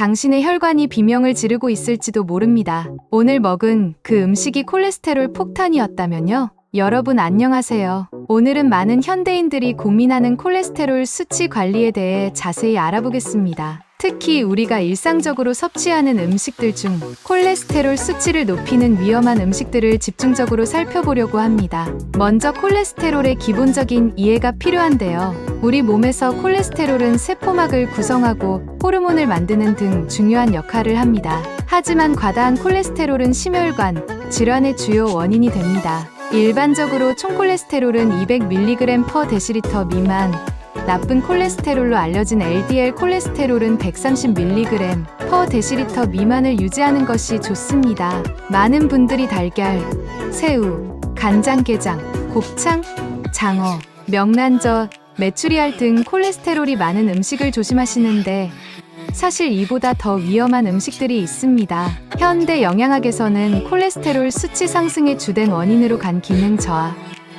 당신의 혈관이 비명을 지르고 있을지도 모릅니다. 오늘 먹은 그 음식이 콜레스테롤 폭탄이었다면요? 여러분 안녕하세요. 오늘은 많은 현대인들이 고민하는 콜레스테롤 수치 관리에 대해 자세히 알아보겠습니다. 특히 우리가 일상적으로 섭취하는 음식들 중 콜레스테롤 수치를 높이는 위험한 음식들을 집중적으로 살펴보려고 합니다. 먼저 콜레스테롤의 기본적인 이해가 필요한데요. 우리 몸에서 콜레스테롤은 세포막을 구성하고 호르몬을 만드는 등 중요한 역할을 합니다. 하지만 과다한 콜레스테롤은 심혈관 질환의 주요 원인이 됩니다. 일반적으로 총 콜레스테롤은 200mg per 데시리터 미만, 나쁜 콜레스테롤로 알려진 LDL 콜레스테롤은 130mg per 데시리터 미만을 유지하는 것이 좋습니다. 많은 분들이 달걀, 새우, 간장게장, 곱창, 장어, 명란젓, 메추리알 등 콜레스테롤이 많은 음식을 조심하시는데 사실 이보다 더 위험한 음식들이 있습니다. 현대 영양학에서는 콜레스테롤 수치 상승의 주된 원인으로 간 기능 저하,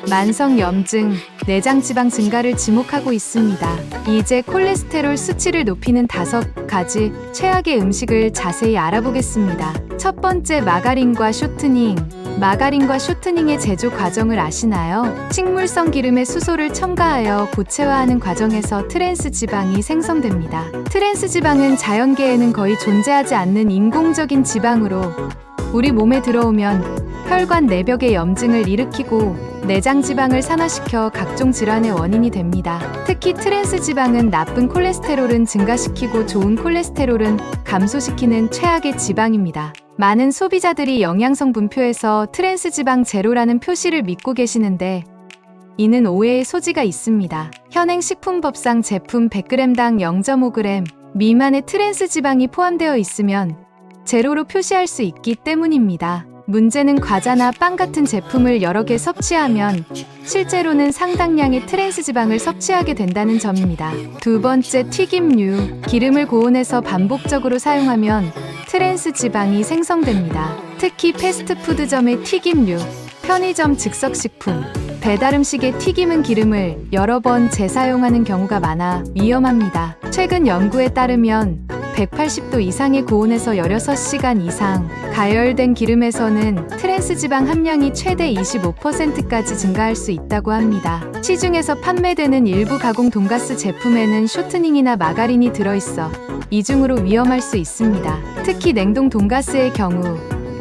만성 염증, 내장 지방 증가를 지목하고 있습니다. 이제 콜레스테롤 수치를 높이는 다섯 가지 최악의 음식을 자세히 알아보겠습니다. 첫 번째 마가린과 쇼트닝. 마가린과 쇼트닝의 제조 과정을 아시나요? 식물성 기름에 수소를 첨가하여 고체화하는 과정에서 트랜스 지방이 생성됩니다. 트랜스 지방은 자연계에는 거의 존재하지 않는 인공적인 지방으로 우리 몸에 들어오면 혈관 내벽의 염증을 일으키고 내장 지방을 산화시켜 각종 질환의 원인이 됩니다. 특히 트랜스 지방은 나쁜 콜레스테롤은 증가시키고 좋은 콜레스테롤은 감소시키는 최악의 지방입니다. 많은 소비자들이 영양성 분표에서 트랜스 지방 제로라는 표시를 믿고 계시는데 이는 오해의 소지가 있습니다. 현행 식품법상 제품 100g당 0.5g 미만의 트랜스 지방이 포함되어 있으면 제로로 표시할 수 있기 때문입니다. 문제는 과자나 빵 같은 제품을 여러 개 섭취하면 실제로는 상당량의 트랜스 지방을 섭취하게 된다는 점입니다. 두 번째 튀김류. 기름을 고온에서 반복적으로 사용하면 트랜스 지방이 생성됩니다. 특히 패스트푸드점의 튀김류, 편의점 즉석식품, 배달 음식의 튀김은 기름을 여러 번 재사용하는 경우가 많아 위험합니다. 최근 연구에 따르면 180도 이상의 고온에서 16시간 이상 가열된 기름에서는 트랜스 지방 함량이 최대 25%까지 증가할 수 있다고 합니다. 시중에서 판매되는 일부 가공 돈가스 제품에는 쇼트닝이나 마가린이 들어있어 이중으로 위험할 수 있습니다. 특히 냉동 돈가스의 경우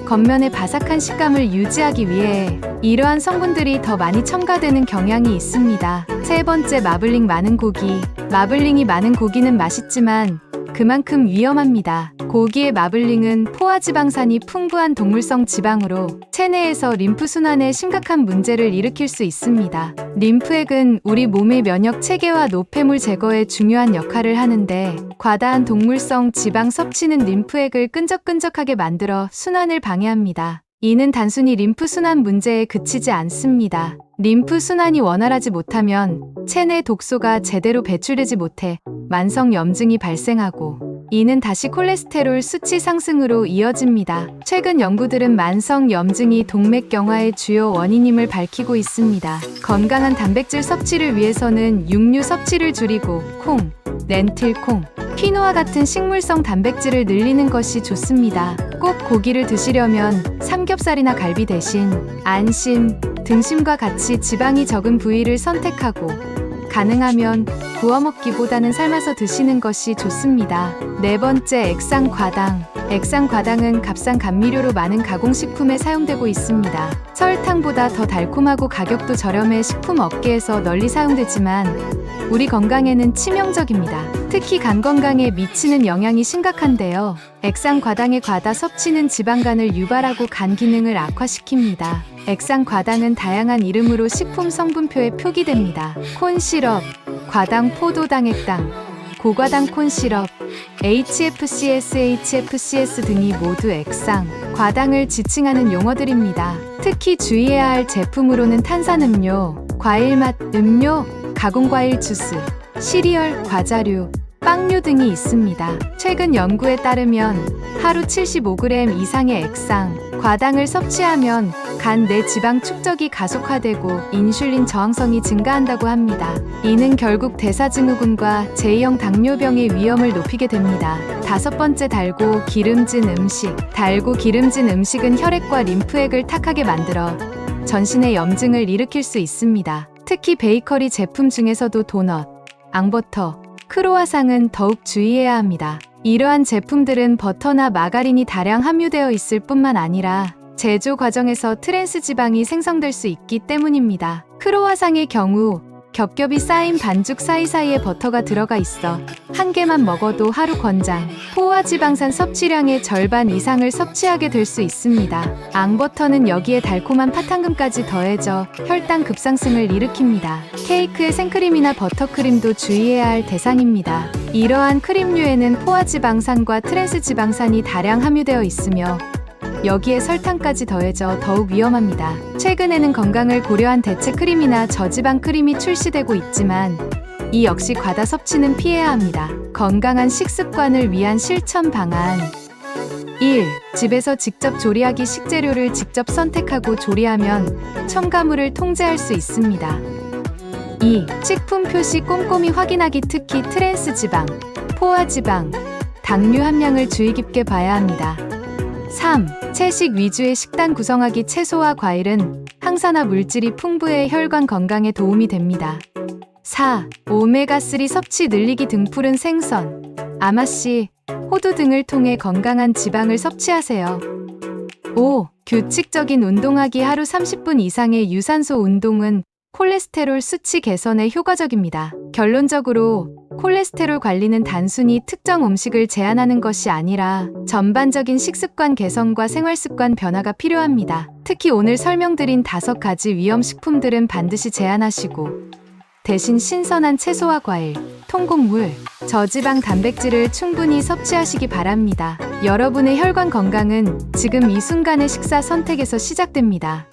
겉면의 바삭한 식감을 유지하기 위해 이러한 성분들이 더 많이 첨가되는 경향이 있습니다. 세 번째 마블링 많은 고기. 마블링이 많은 고기는 맛있지만 그만큼 위험합니다. 고기의 마블링은 포화지방산이 풍부한 동물성 지방으로 체내에서 림프순환에 심각한 문제를 일으킬 수 있습니다. 림프액은 우리 몸의 면역 체계와 노폐물 제거에 중요한 역할을 하는데 과다한 동물성 지방 섭취는 림프액을 끈적끈적하게 만들어 순환을 방해합니다. 이는 단순히 림프 순환 문제에 그치지 않습니다. 림프 순환이 원활하지 못하면 체내 독소가 제대로 배출되지 못해 만성 염증이 발생하고 이는 다시 콜레스테롤 수치 상승으로 이어집니다. 최근 연구들은 만성 염증이 동맥경화의 주요 원인임을 밝히고 있습니다. 건강한 단백질 섭취를 위해서는 육류 섭취를 줄이고 콩, 렌틸콩, 퀴노아 같은 식물성 단백질을 늘리는 것이 좋습니다. 꼭 고기를 드시려면 삼겹살이나 갈비 대신 안심, 등심과 같이 지방이 적은 부위를 선택하고 가능하면 구워 먹기보다는 삶아서 드시는 것이 좋습니다. 네 번째 액상 과당. 액상 과당은 값싼 감미료로 많은 가공식품에 사용되고 있습니다. 설탕보다 더 달콤하고 가격도 저렴해 식품 업계에서 널리 사용되지만 우리 건강에는 치명적입니다. 특히 간 건강에 미치는 영향이 심각한데요. 액상 과당의 과다 섭취는 지방간을 유발하고 간 기능을 악화시킵니다. 액상 과당은 다양한 이름으로 식품 성분표에 표기됩니다. 콘 시럽, 과당 포도당 액당, 고과당 콘 시럽, HFCS, HFCS 등이 모두 액상, 과당을 지칭하는 용어들입니다. 특히 주의해야 할 제품으로는 탄산음료, 과일맛 음료, 가공과일 주스, 시리얼, 과자류, 빵류 등이 있습니다. 최근 연구에 따르면 하루 75g 이상의 액상, 과당을 섭취하면 간 내 지방 축적이 가속화되고 인슐린 저항성이 증가한다고 합니다. 이는 결국 대사증후군과 제2형 당뇨병의 위험을 높이게 됩니다. 다섯 번째 달고 기름진 음식. 달고 기름진 음식은 혈액과 림프액을 탁하게 만들어 전신의 염증을 일으킬 수 있습니다. 특히 베이커리 제품 중에서도 도넛, 앙버터, 크로와상은 더욱 주의해야 합니다. 이러한 제품들은 버터나 마가린이 다량 함유되어 있을 뿐만 아니라 제조 과정에서 트랜스 지방이 생성될 수 있기 때문입니다. 크로와상의 경우 겹겹이 쌓인 반죽 사이사이에 버터가 들어가 있어 한 개만 먹어도 하루 권장 포화 지방산 섭취량의 절반 이상을 섭취하게 될 수 있습니다. 앙버터는 여기에 달콤한 파탄금까지 더해져 혈당 급상승을 일으킵니다. 케이크의 생크림이나 버터크림도 주의해야 할 대상입니다. 이러한 크림류에는 포화 지방산과 트랜스 지방산이 다량 함유되어 있으며 여기에 설탕까지 더해져 더욱 위험합니다. 최근에는 건강을 고려한 대체 크림이나 저지방 크림이 출시되고 있지만 이 역시 과다 섭취는 피해야 합니다. 건강한 식습관을 위한 실천 방안 1. 집에서 직접 조리하기 식재료를 직접 선택하고 조리하면 첨가물을 통제할 수 있습니다. 2. 식품 표시 꼼꼼히 확인하기 특히 트랜스 지방, 포화 지방, 당류 함량을 주의 깊게 봐야 합니다. 3. 채식 위주의 식단 구성하기 채소와 과일은 항산화 물질이 풍부해 혈관 건강에 도움이 됩니다. 4. 오메가3 섭취 늘리기 등 푸른 생선, 아마씨, 호두 등을 통해 건강한 지방을 섭취하세요. 5. 규칙적인 운동하기 하루 30분 이상의 유산소 운동은 콜레스테롤 수치 개선에 효과적입니다. 결론적으로 콜레스테롤 관리는 단순히 특정 음식을 제한하는 것이 아니라 전반적인 식습관 개선과 생활습관 변화가 필요합니다. 특히 오늘 설명드린 다섯 가지 위험 식품들은 반드시 제한하시고 대신 신선한 채소와 과일, 통곡물, 저지방 단백질을 충분히 섭취하시기 바랍니다. 여러분의 혈관 건강은 지금 이 순간의 식사 선택에서 시작됩니다.